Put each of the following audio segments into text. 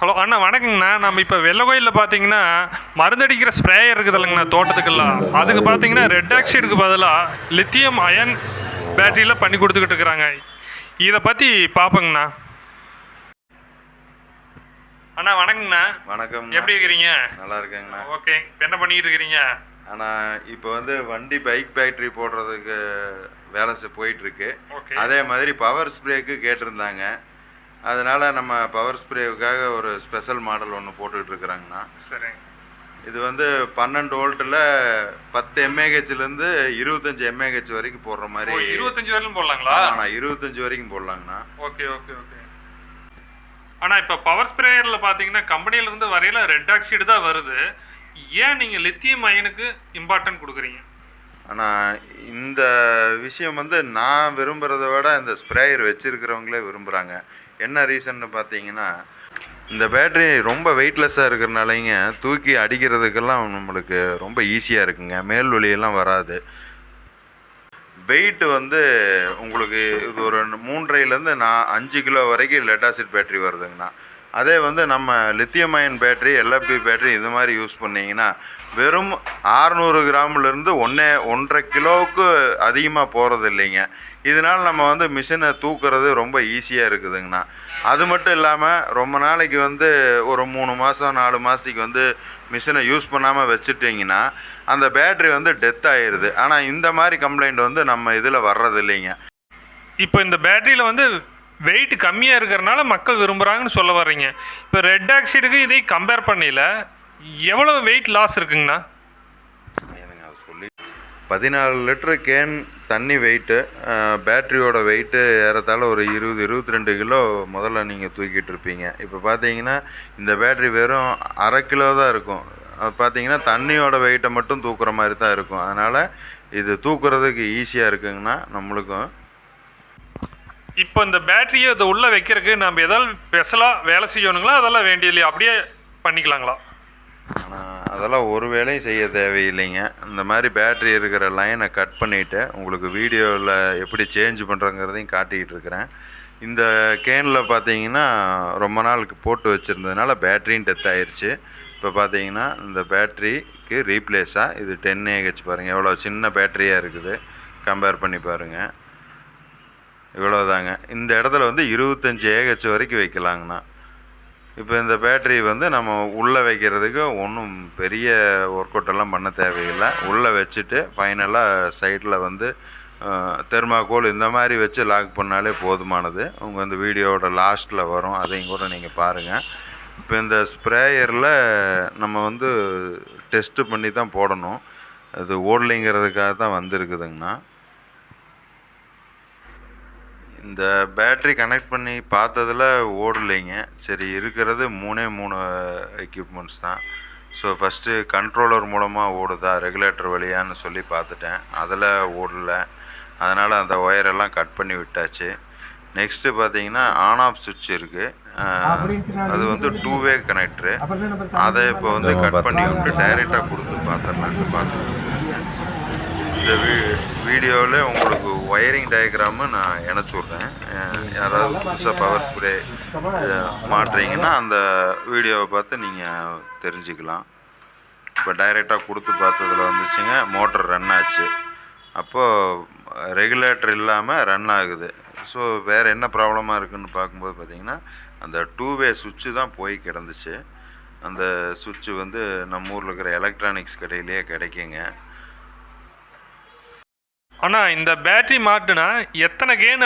Hello அண்ணா வணக்கங்கண்ணா. நம்ம இப்போ வெள்ளகோயிலில் பார்த்தீங்கன்னா மருந்தடிக்கிற ஸ்ப்ரேயர் இருக்குது இல்லைங்கண்ணா தோட்டத்துக்கெல்லாம். அதுக்கு பார்த்தீங்கன்னா ரெட் ஆக்சைடுக்கு பதிலாக லித்தியம் அயன் பேட்டரியில் பண்ணி கொடுத்துக்கிட்டு இருக்கிறாங்க. இதை பற்றி பார்ப்போங்கண்ணா அண்ணா வணக்கங்கண்ணா. வணக்கம். எப்படி இருக்கிறீங்க? நல்லா இருக்கேங்கண்ணா. ஓகே. என்ன பண்ணிட்டு இருக்கிறீங்க? ஆனால் இப்போ வந்து வண்டி பைக் பேட்டரி போடுறதுக்கு வேலை செ- போயிட்டு இருக்கு. ஓகே. அதே மாதிரி பவர் ஸ்ப்ரேக்கு கேட்டிருந்தாங்க. அதனால நம்ம பவர் ஸ்ப்ரேவுக்காக ஒரு ஸ்பெஷல் மாடல் ஒன்று போட்டுக்கிட்டு இருக்கிறாங்கண்ணா. சரி இது வந்து பன்னெண்டு வோல்ட்டில் பத்து எம்ஏஹெச்லேருந்து இருபத்தஞ்சி எம்ஏஹெச் வரைக்கும் போடுற மாதிரி இருபத்தஞ்சு வரலும் போடலாங்களா? ஆமாண்ணா இருபத்தஞ்சி வரைக்கும் போடலாங்கண்ணா. Okay okay okay. ஆனால் இப்போ பவர் ஸ்ப்ரேயரில் பார்த்தீங்கன்னா கம்பெனிலேருந்து வரையில ரெட் ஆக்சைடு தான் வருது. ஏன் நீங்கள் லித்தியம் அயனுக்கு இம்பார்ட்டன்ட் கொடுக்குறீங்க? ஆனால் இந்த விஷயம் வந்து நான் விரும்புகிறத விட இந்த ஸ்ப்ரேயர் வச்சிருக்கிறவங்களே விரும்புகிறாங்க என்ன ரீசன்னு பார்த்தீங்கன்னா இந்த பேட்டரி ரொம்ப வெயிட்லெஸ்ஸாக இருக்கிறனாலைங்க தூக்கி அடிக்கிறதுக்கெல்லாம் நம்மளுக்கு ரொம்ப ஈஸியாக இருக்குங்க. மேல் வலியெல்லாம் வராது. வெயிட் வந்து உங்களுக்கு இது ஒரு மூன்றையிலேருந்து நான் அஞ்சு கிலோ வரைக்கும் லெட் ஆசிட் பேட்டரி வருதுங்கண்ணா. அதே வந்து நம்ம lithium ion battery LFP battery இது மாதிரி யூஸ் பண்ணிங்கன்னா வெறும் 600 கிராம்லேருந்து ஒன்றே ஒன்றரை கிலோவுக்கு அதிகமாக போகிறது இல்லைங்க இதனால் நம்ம வந்து மிஷினை தூக்குறது ரொம்ப ஈஸியாக இருக்குதுங்கண்ணா. அது மட்டும் இல்லாமல் ரொம்ப நாளைக்கு வந்து ஒரு மூணு மாதம் நாலு மாதத்துக்கு வந்து மிஷினை யூஸ் பண்ணாமல் வச்சுட்டிங்கன்னா அந்த பேட்டரி வந்து டெத் ஆயிடுது ஆனால் இந்த மாதிரி கம்ப்ளைண்ட் வந்து நம்ம இதில் வர்றது இல்லைங்க. இப்போ இந்த பேட்டரியில் வந்து வெயிட் கம்மியாக இருக்கிறனால மக்கள் விரும்புகிறாங்கன்னு சொல்ல வர்றீங்க. இப்போ ரெட் ஆக்சைடுக்கு இதை கம்பேர் பண்ணையில் எவ்வளோ வெயிட் லாஸ் இருக்குங்கண்ணா? எனக்கு அது சொல்லி பதினாலு லிட்டரு கேன் தண்ணி வெயிட்டு பேட்டரியோட வெயிட்டு ஏறத்தாழ ஒரு இருபது இருபத்தி ரெண்டு கிலோ முதல்ல நீங்கள் தூக்கிட்டு இருப்பீங்க. இப்போ பார்த்தீங்கன்னா இந்த பேட்டரி வெறும் அரை கிலோ தான் இருக்கும். அது பார்த்தீங்கன்னா தண்ணியோட வெயிட்டை மட்டும் தூக்குற மாதிரி தான் இருக்கும். அதனால் இது தூக்குறதுக்கு ஈஸியாக இருக்குங்கன்னா நம்மளுக்கும் இப்போ இந்த பேட்டரியை இதை உள்ளே வைக்கிறதுக்கு நம்ம ஏதாவது ஸ்பெஷலாக வேலை செய்யணுங்களா? அதெல்லாம் வேண்டியதில்லையா? அப்படியே பண்ணிக்கலாங்களா? ஆனால் அதெல்லாம் ஒரு வேலையும் செய்ய தேவையில்லைங்க. இந்த மாதிரி பேட்ரி இருக்கிற லைனை கட் பண்ணிவிட்டு உங்களுக்கு வீடியோவில் எப்படி சேஞ்ச் பண்ணுறங்கிறதையும் காட்டிக்கிட்டு இருக்கிறேன். இந்த கேனில் பார்த்தீங்கன்னா ரொம்ப நாளுக்கு போட்டு வச்சுருந்ததுனால பேட்ரியும் டெத் ஆயிடுச்சு இப்போ பார்த்தீங்கன்னா இந்த பேட்ரிக்கு ரீப்ளேஸாக இது டென் ஏஹெச் பாருங்கள் எவ்வளோ சின்ன பேட்டரியாக இருக்குது. கம்பேர் பண்ணி பாருங்கள் இவ்வளோதாங்க இந்த இடத்துல வந்து இருபத்தஞ்சி ஏஹெச் வரைக்கும் வைக்கலாங்கண்ணா. இப்போ இந்த பேட்ரி வந்து நம்ம உள்ளே வைக்கிறதுக்கு ஒன்றும் பெரிய ஒர்க் அவுட்டெல்லாம் பண்ண தேவையில்லை. உள்ளே வச்சுட்டு ஃபைனலாக சைடில் வந்து தெர்மாக்கோல் இந்த மாதிரி வச்சு லாக் பண்ணாலே போதுமானது. உங்கள் இந்த வீடியோவோட லாஸ்ட்டில் வரும். அதையும் கூட நீங்கள் பாருங்கள் இப்போ இந்த ஸ்ப்ரேயரில் நம்ம வந்து டெஸ்ட்டு பண்ணி தான் போடணும். அது ஓடலைங்கிறதுக்காக தான் வந்திருக்குதுங்கண்ணா. இந்த பேட்டரி கனெக்ட் பண்ணி பார்த்ததுல ஓடலைங்க. சரி இருக்கிறது மூணே மூணு எக்யூப்மெண்ட்ஸ் தான். ஸோ ஃபஸ்ட்டு கண்ட்ரோலர் மூலமாக ஓடுதா ரெகுலேட்டர் வழியான்னு சொல்லி பார்த்துட்டேன். அதில் ஓடல. அதனால் அந்த ஒயரெல்லாம் கட் பண்ணி விட்டாச்சு. நெக்ஸ்ட்டு பார்த்தீங்கன்னா ஆன் ஆஃப் சுவிட்ச் இருக்குது அது வந்து டூ வே கனெக்டரு அதை இப்போ வந்து கட் பண்ணி விட்டு டைரெக்டாக கொடுத்து பார்த்துடலான்ட்டு பார்த்துட்டு இந்த வீ வீடியோவில் உங்களுக்கு ஒயரிங் டயக்ராமு நான் இணைச்சி விட்றேன். யாராவது புதுசாக பவர் ஸ்ப்ரே மாட்டுறீங்கன்னா அந்த வீடியோவை பார்த்து நீங்கள் தெரிஞ்சுக்கலாம். இப்போ டைரெக்டாக கொடுத்து பார்த்ததுல வந்துச்சுங்க மோட்டர் ரன் ஆச்சு. அப்போது ரெகுலேட்டர் இல்லாமல் ரன் ஆகுது. ஸோ வேறு என்ன ப்ராப்ளமாக இருக்குன்னு பார்க்கும்போது பார்த்தீங்கன்னா அந்த டூ வே சுவிட்சு தான் போய் கிடந்துச்சு. அந்த சுவிட்சு வந்து நம்ம ஊரில் இருக்கிற எலக்ட்ரானிக்ஸ் கடையிலேயே கிடைக்குங்க. ஆனால் இந்த பேட்டரி மாட்டுனா எத்தனை கேன்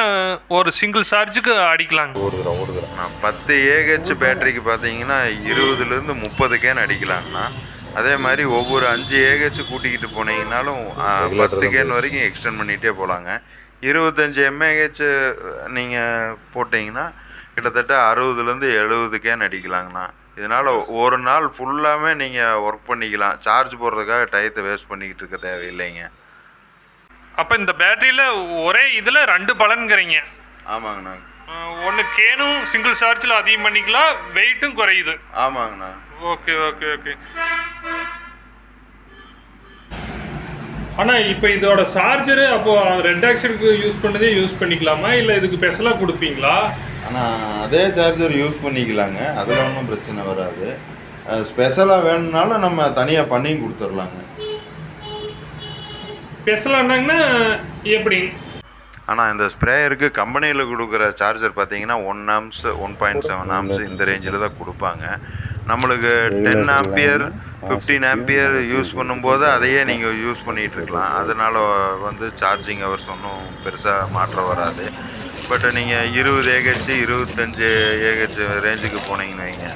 ஒரு சிங்கிள் சார்ஜுக்கு அடிக்கலாங்க? ஓடுதுறோம் ஓடுதுறோம் பத்து ஏஹெச் பேட்டரிக்கு பார்த்தீங்கன்னா இருபதுலேருந்து முப்பது கேன் அடிக்கலாங்கண்ணா. அதே மாதிரி ஒவ்வொரு அஞ்சு ஏஹெச் கூட்டிக்கிட்டு போனீங்கனாலும் பத்து கேன் வரைக்கும் எக்ஸ்டெண்ட் பண்ணிகிட்டே போகலாங்க இருபத்தஞ்சி எம்ஏஹெச் நீங்கள் போட்டிங்கன்னா கிட்டத்தட்ட அறுபதுலேருந்து எழுபது கேன் அடிக்கலாங்கண்ணா. இதனால் ஒரு நாள் ஃபுல்லாமே நீங்கள் ஒர்க் பண்ணிக்கலாம். சார்ஜ் போடுறதுக்காக டயத்தை வேஸ்ட் பண்ணிக்கிட்டு இருக்க தேவையில்லைங்க. அப்போ இந்த பேட்டரியில் ஒரே இதில் ரெண்டு பலன்கிறீங்க. ஆமாங்கண்ணா. ஒன்று கேனும் சிங்கிள் சார்ஜில் அதிகம் பண்ணிக்கலாம் வெயிட்டும் குறையுது. ஆமாங்கண்ணா. Okay okay okay. ஆனால் இப்போ இதோட சார்ஜரு அப்போ ரெட் ஆக்சைடுக்கு யூஸ் பண்ணதே யூஸ் பண்ணிக்கலாமா? இல்லை இதுக்கு ஸ்பெஷலாக கொடுப்பீங்களா? ஆனால் அதே சார்ஜர் யூஸ் பண்ணிக்கலாங்க. அதில் ஒன்றும் பிரச்சனை வராது. ஸ்பெஷலாக வேணும்னாலும் நம்ம தனியாக பண்ணி கொடுத்துர்லாங்க. ஸ்பெஷலானாங்கன்னா எப்படி? ஆனால் இந்த ஸ்ப்ரேயருக்கு கம்பெனியில் கொடுக்குற சார்ஜர் பார்த்தீங்கன்னா one amps one point seven amps இந்த ரேஞ்சில் தான் கொடுப்பாங்க. நம்மளுக்கு ten ampere fifteen ampere use பண்ணும்போது அதையே நீங்கள் யூஸ் பண்ணிகிட்டு இருக்கலாம். அதனால் வந்து சார்ஜிங் ஹவர்ஸ் ஒன்றும் பெருசாக மாற்றம் வராது. பட் நீங்கள் இருபது ஏஹெச் இருபத்தஞ்சு ஏஹெச் ரேஞ்சுக்கு போனீங்கன்னு வைங்க.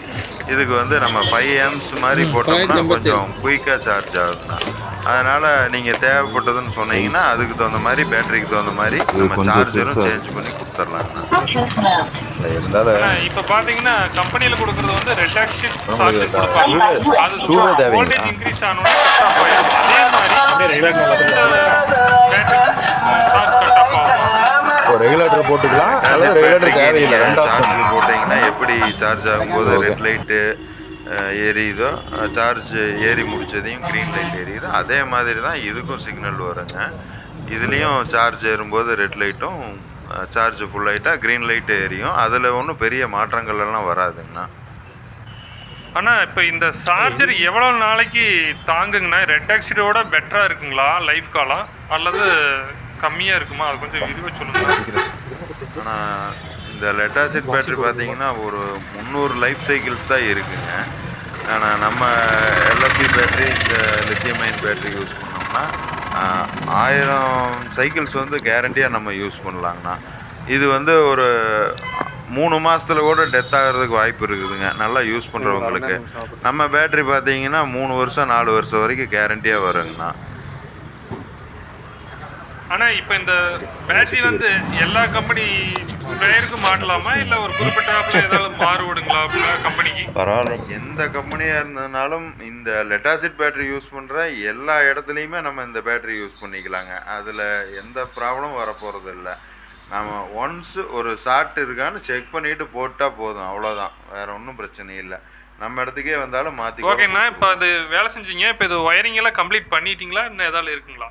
இதுக்கு வந்து நம்ம ஃபைவ் ஆம்ஸ் மாதிரி போட்டோம்னா கொஞ்சம் குயிக்காக சார்ஜ் ஆகுதுண்ணா. அதனால் நீங்கள் தேவைப்பட்டதுன்னு சொன்னீங்கன்னா அதுக்கு தகுந்த மாதிரி பேட்டரிக்கு தகுந்த மாதிரி நம்ம சார்ஜரும் சேஞ்ச் பண்ணி ஆனா, இப்ப பாத்தீங்கன்னா கம்பெனில கொடுக்கறது வந்து ரெட் ஆக்சிட் சார்ஜர் கொடுப்பாங்க. அது? வோல்டேஜ் இன்க்ரீஸ் ஆனோட அதே மாதிரி பேட்டரி சார்ஜ் ரெகுலேட்டர் போட்டுக்கலாம். அல்லது ரெகுலேட்டர் தேவையில்லை. ரெண்டு ஆப்ஷன் சார்ஜ் போட்டிங்கன்னா எப்படி சார்ஜ் ஆகும்போது ரெட் லைட்டு எரியுதோ சார்ஜ் ஏறி முடிச்சதையும் க்ரீன் லைட் எரியுதோ அதே மாதிரி தான் இதுக்கும் சிக்னல் வருங்க. இதுலேயும் சார்ஜ் ஏறும்போது ரெட் லைட்டும் சார்ஜ் ஃபுல் ஆகிட்டா க்ரீன் லைட்டு எரியும் அதில் ஒன்றும் பெரிய மாற்றங்கள் எல்லாம் வராதுங்கண்ணா. ஆனா இப்ப இந்த சார்ஜர் எவ்வளவு நாளைக்கு தாங்குங்கண்ணா? ரெட் ஆக்சிடோட பெட்டரா இருக்குங்களா? லைஃப் காலம் அல்லது கம்மியா இருக்குமா? அது கொஞ்சம் விரிவா சொல்லுங்க. ஆனால் இந்த லெட்டாசிட் பேட்டரி பார்த்தீங்கன்னா ஒரு முந்நூறு லைஃப் சைக்கிள்ஸ் தான் இருக்குங்க. ஆனால் நம்ம எல்எஃப்பி பேட்டரி இந்த லித்தியமைன் பேட்டரி யூஸ் பண்ணோம்னா ஆயிரம் சைக்கிள்ஸ் வந்து கேரண்டியாக நம்ம யூஸ் பண்ணலாங்கண்ணா. இது வந்து ஒரு மூணு மாதத்துல கூட டெத் ஆகிறதுக்கு வாய்ப்பு இருக்குதுங்க. நல்லா யூஸ் பண்ணுறவங்களுக்கு நம்ம பேட்டரி பார்த்தீங்கன்னா மூணு வருஷம் நாலு வருஷம் வரைக்கும் கேரண்டியாக வருங்கண்ணா. ஆனா இப்ப இந்த பேட்டரி வந்து எல்லா கம்பெனி ஸ்ப்ரேயருக்கும் மாட்டலாமா இல்ல ஒரு குறிப்பிட்ட ஏதாவது மாறுபடுங்களா கம்பெனிக்கு பரவாயில்ல. எந்த கம்பெனியாக இருந்ததுனாலும் இந்த லெட்டாசிட் பேட்டரி யூஸ் பண்ணுற எல்லா இடத்துலையுமே நம்ம இந்த பேட்டரி யூஸ் பண்ணிக்கலாங்க. அதில் எந்த ப்ராப்ளமும் வரப்போகிறது இல்லை நம்ம ஒன்ஸ் ஒரு ஷார்ட் இருக்கான்னு செக் பண்ணிட்டு போட்டால் போதும். அவ்வளோதான் வேற ஒன்றும் பிரச்சனை இல்லை. நம்ம இடத்துக்கே வந்தாலும் மாற்றி ஓகேண்ணா இப்போ அது வேலை செஞ்சீங்க. இப்போ இது ஒயரிங் எல்லாம் கம்ப்ளீட் பண்ணிட்டீங்களா? இன்னும் ஏதாவது இருக்குங்களா?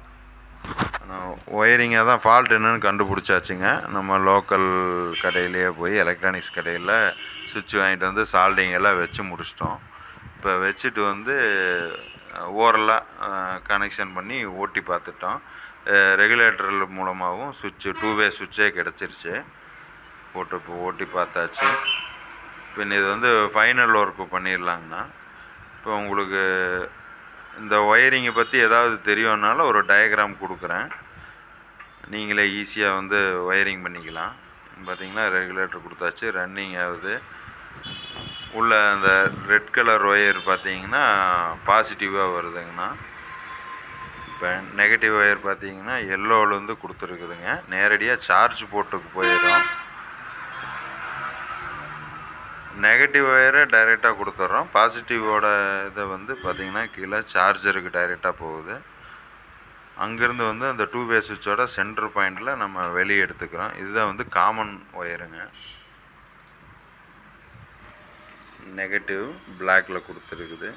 ஒயரிங்கை தான் ஃபால்ட் என்னன்னு கண்டுபிடிச்சாச்சுங்க. நம்ம லோக்கல் கடையிலேயே போய் எலக்ட்ரானிக்ஸ் கடையில் சுவிட்ச் வாங்கிட்டு வந்து சால்டிங் எல்லாம் வச்சு முடிச்சிட்டோம். இப்போ வச்சுட்டு வந்து ஓரலாக கனெக்ஷன் பண்ணி ஓட்டி பார்த்துட்டோம். ரெகுலேட்டர் மூலமாகவும் சுவிட்சு டூ வே சுவிட்சே கிடச்சிருச்சு. போட்டு இப்போ ஓட்டி பார்த்தாச்சு. பின் இது வந்து ஃபைனல் ஒர்க்கு பண்ணிடலாங்கண்ணா. இப்போ உங்களுக்கு இந்த ஒயரிங்கை பற்றி ஏதாவது தெரியும்னால ஒரு டயக்ராம் கொடுக்குறேன். நீங்களே ஈஸியாக வந்து ஒயரிங் பண்ணிக்கலாம். பார்த்தீங்கன்னா ரெகுலேட்டர் கொடுத்தாச்சு. ரன்னிங் ஆகுது. உள்ள அந்த ரெட் கலர் ஒயர் பார்த்தீங்கன்னா பாசிட்டிவாக வருதுங்கண்ணா. இப்போ நெகட்டிவ் ஒயர் பார்த்தீங்கன்னா வந்து கொடுத்துருக்குதுங்க. நேரடியாக சார்ஜ் போட்டுக்கு போயிடும். நெகட்டிவ் ஒயரை டைரெக்டாக கொடுத்துட்றோம் பாசிட்டிவோட இதை வந்து பார்த்திங்கன்னா கீழே சார்ஜருக்கு டைரெக்டாக போகுது. அங்கேருந்து வந்து அந்த டூ வே சுவிட்சோட சென்டர் பாயிண்டில் நம்ம வெளியே எடுத்துக்கிறோம். இதுதான் வந்து காமன் ஒயருங்க நெகட்டிவ் பிளாக்ல கொடுத்துருக்குது.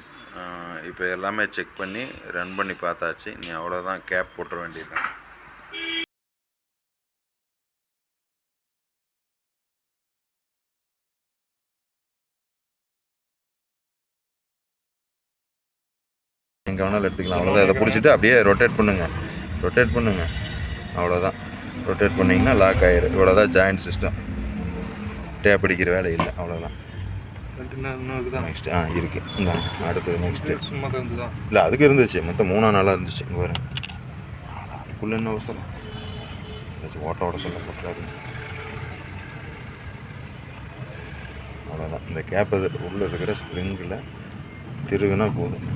இப்போ எல்லாமே செக் பண்ணி ரன் பண்ணி பார்த்தாச்சு. நீ அவ்வளோதான் கேப் போட்டுற வேண்டியது எங்கே வேணாலும் எடுத்துக்கலாம். அவ்வளோதான் அதை பிடிச்சிட்டு அப்படியே ரொட்டேட் பண்ணுங்கள் ரொட்டேட் பண்ணுங்கள் அவ்வளோதான் ரொட்டேட் பண்ணிங்கன்னா லாக் ஆயிரும். இவ்வளோதான் ஜாயிண்ட் சிஸ்டம் டேப் அடிக்கிற வேலை இல்லை. அவ்வளோதான் நெக்ஸ்ட் ஆ இருக்கு. இந்தாங்க அடுத்தது நெக்ஸ்ட்டு சும்மா தான் இல்லை அதுக்கு இருந்துச்சு. மொத்தம் மூணா நாளாக இருந்துச்சு. இங்கே வரும் அதுக்குள்ளே என்ன அவசரம்? ஏதாச்சும் ஓட்டோட சொல்ல போட்டுறாதீங்க. அவ்வளோதான் இந்த கேப் அது உள்ளே இருக்கிற ஸ்ப்ரிங்கில் திருகுனா போதும்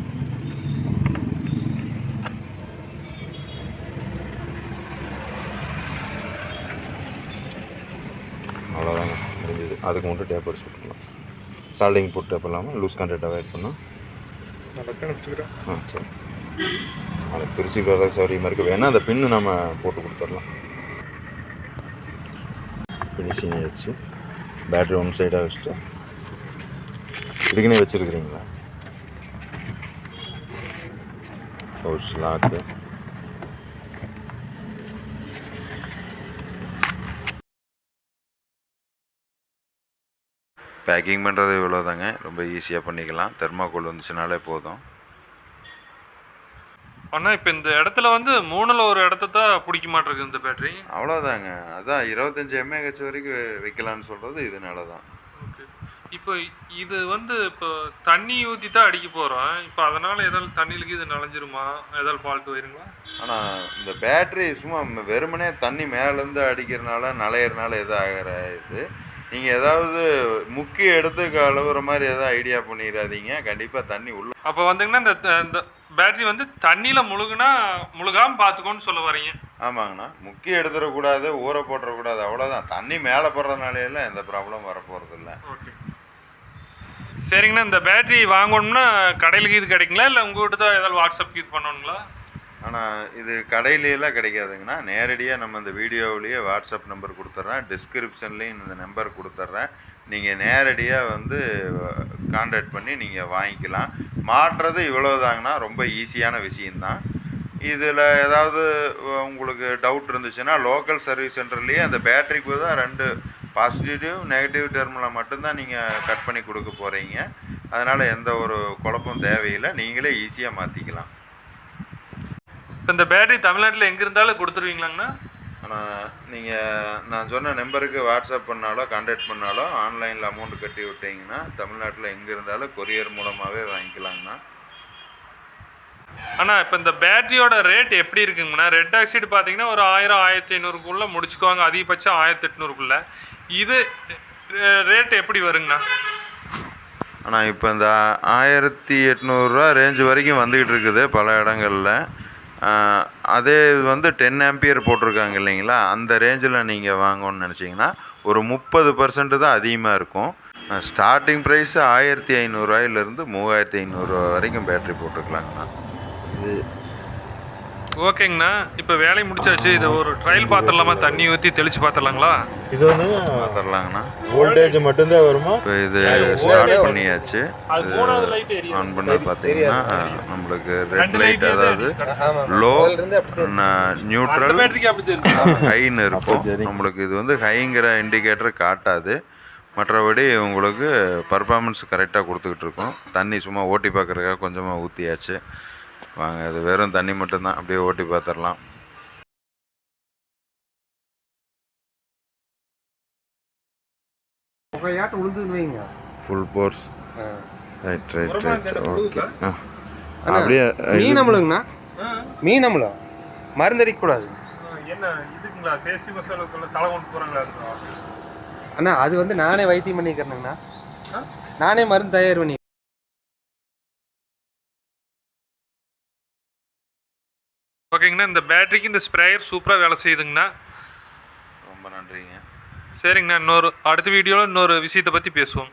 அவ்வளோதாங்க முடிஞ்சது அதுக்கு மட்டும் டேப் அடிச்சு விட்டுக்கலாம் சால்டிங் போட்டு டேப் இல்லாமல் லூஸ் கான்ட்ராக்ட் அவாய்ட் பண்ணால் ஆ சரி. அதை பிரிச்சுக்கிற அளவுக்கு சௌரியமாக இருக்குது வேணால் அந்த பின்னு நம்ம போட்டு கொடுத்துடலாம். ஃபினிஷிங் ஆயிடுச்சு. பேட்ரி ஒன் சைடாக வச்சுட்டு. இதுக்குன்னே வச்சுருக்கிறீங்களா? பவுச் லாக்கு பேக்கிங் பண்ணுறது இவ்வளோதாங்க ரொம்ப ஈஸியாக பண்ணிக்கலாம். தெர்மாக்கோல் வந்துச்சுனாலே போதும். ஆனால் இப்போ இந்த இடத்துல வந்து மூணில் ஒரு இடத்த தான் பிடிக்க மாட்டிருக்கு இந்த பேட்டரி அவ்வளோதாங்க அதான் இருபத்தஞ்சி எம்ஏஹெச் வரைக்கும் வைக்கலான்னு சொல்கிறது இதனால தான் ஓகே. இப்போ இது வந்து இப்போ தண்ணி ஊற்றி தான் அடிக்க போகிறோம் இப்போ அதனால் ஏதாவது தண்ணியிலுக்கு இது நனைஞ்சிருமா ஏதாவது ஃபால்ட் வருங்களா? ஆனால் இந்த பேட்டரி சும்மா வெறுமனே தண்ணி மேலேருந்து அடிக்கிறனால நலையிறனால எதுவும் ஆகிற இது. நீங்கள் ஏதாவது முக்கி எடுத்து கழுவுற மாதிரி எதாவது ஐடியா பண்ணிடாதீங்க கண்டிப்பாக தண்ணி உள்ள அப்போ வந்துங்கன்னா இந்த பேட்டரி வந்து தண்ணியில் முழுகுனா முழுகாமல் பார்த்துக்கோன்னு சொல்ல வரீங்க. ஆமாங்கண்ணா. முக்கி எடுத்துடக்கூடாது ஊற போட்டுறக்கூடாது அவ்வளோதான் தண்ணி மேலே போடுறதுனால எந்த ப்ராப்ளம் வரப்போகிறது இல்லை ஓகே சரிங்கண்ணா இந்த பேட்டரி வாங்கணும்னா கடையில் இது கிடைக்குங்களா? இல்லை உங்கள்கிட்ட தான் ஏதாவது வாட்ஸ்அப் இது பண்ணணுங்களா? ஆனால் இது கடையிலலாம் கிடைக்காதுங்கண்ணா. நேரடியாக நம்ம இந்த வீடியோவிலேயே வாட்ஸ்அப் நம்பர் கொடுத்துட்றேன் டிஸ்கிரிப்ஷன்லேயும் இந்த நம்பர் கொடுத்துட்றேன் நீங்கள் நேரடியாக வந்து காண்டாக்ட் பண்ணி நீங்கள் வாங்கிக்கலாம். மாட்டுறது இவ்வளோதாங்கண்ணா ரொம்ப ஈஸியான விஷயந்தான் இதில் ஏதாவது உங்களுக்கு டவுட் இருந்துச்சுன்னா லோக்கல் சர்வீஸ் சென்டர்லேயே அந்த பேட்டரிக்கு தான் ரெண்டு பாசிட்டிவ் நெகட்டிவ் டெர்மில் மட்டும்தான் நீங்கள் கட் பண்ணி கொடுக்க போகிறீங்க அதனால் எந்த ஒரு குழப்பம் தேவையில்லை. நீங்களே ஈஸியாக மாற்றிக்கலாம் இப்போ இந்த பேட்டரி தமிழ்நாட்டில் எங்கே இருந்தாலும் கொடுத்துருவீங்களாங்கண்ணா? ஆனால் நீங்கள் நான் சொன்ன நம்பருக்கு வாட்ஸ்அப் பண்ணாலோ கான்டாக்ட் பண்ணாலோ ஆன்லைனில் அமௌண்ட் கட்டி விட்டீங்கன்னா தமிழ்நாட்டில் எங்கே இருந்தாலும் கொரியர் மூலமாகவே வாங்கிக்கலாங்கண்ணா. ஆனால் இப்போ இந்த பேட்டரியோட ரேட் எப்படி இருக்குங்கண்ணா? ரெட் ஆக்சைடு பார்த்தீங்கன்னா ஒரு ஆயிரம் ஆயிரத்தி ஐநூறுக்குள்ளே முடிச்சுக்குவாங்க. அதிகபட்சம் ஆயிரத்தி எட்நூறுக்குள்ளே. இது ரேட் எப்படி வருங்கண்ணா? ஆனால் இப்போ இந்த ஆயிரத்தி எட்நூறுரூவா ரேஞ்சு வரைக்கும் வந்துக்கிட்டு இருக்குது பல இடங்களில். அதே இது வந்து டென் ஆம்பியர் போட்டிருக்காங்க இல்லைங்களா? அந்த ரேஞ்சில் நீங்கள் வாங்கணும்னு நினச்சிங்கன்னா ஒரு முப்பது பர்சன்ட்டு தான் அதிகமாக இருக்கும். ஸ்டார்டிங் ப்ரைஸு ஆயிரத்தி ஐநூறுரூவாயிலேருந்து மூவாயிரத்தி ஐநூறுரூவா வரைக்கும் பேட்ரி போட்டுக்கலாங்கண்ணா இது ஓகேங்கண்ணா. இப்போ வேலையை முடிச்சாச்சு. இதை ஒரு ட்ரையல் பார்த்துடலாமா தண்ணி ஊற்றி தெளித்து பார்த்துடலாங்களா இது வந்து பார்த்துடலாங்கண்ணா வோல்டேஜ் மட்டும்தான் வருமா? இப்போ இது ஸ்டார்ட் பண்ணியாச்சு. ஆன் பண்ண பார்த்தீங்கன்னா நம்மளுக்கு ரெட் லைட் அதாவது லோ நியூட்ரல் ஹைன்னு இருக்கும். நம்மளுக்கு இது வந்து ஹைங்கிற இண்டிகேட்டர் காட்டாது. மற்றபடி உங்களுக்கு பர்ஃபார்மன்ஸ் கரெக்டாக கொடுத்துக்கிட்டு இருக்கோம். தண்ணி சும்மா ஓட்டி பார்க்குறதுக்காக கொஞ்சமாக ஊற்றியாச்சு வாங்க இது வெறும் தண்ணி மட்டும்தான். அப்படியே ஓட்டி பார்த்துடலாம் full force right right right okay? அப்படியே மீன் அமுழுங்கண்ணா மீன் அமுலம். மருந்தடிக்க கூடாது என்ன இதுக்குங்களா? டேஸ்டி மசாலாக்குள்ள தலை கொண்டு போகிறாங்களா அண்ணா அது வந்து நானே வைத்தியம் பண்ணிக்கிறேங்கண்ணா? நானே மருந்து தயார் பண்ணி ஓகேங்கண்ணா இந்த பேட்டரிக்கு இந்த ஸ்ப்ரேயர் சூப்பராக வேலை செய்யுதுங்கண்ணா. ரொம்ப நன்றிங்க. சரிங்கண்ணா இன்னொரு அடுத்த வீடியோவில் இன்னொரு விஷயத்தை பற்றி பேசுவோம்.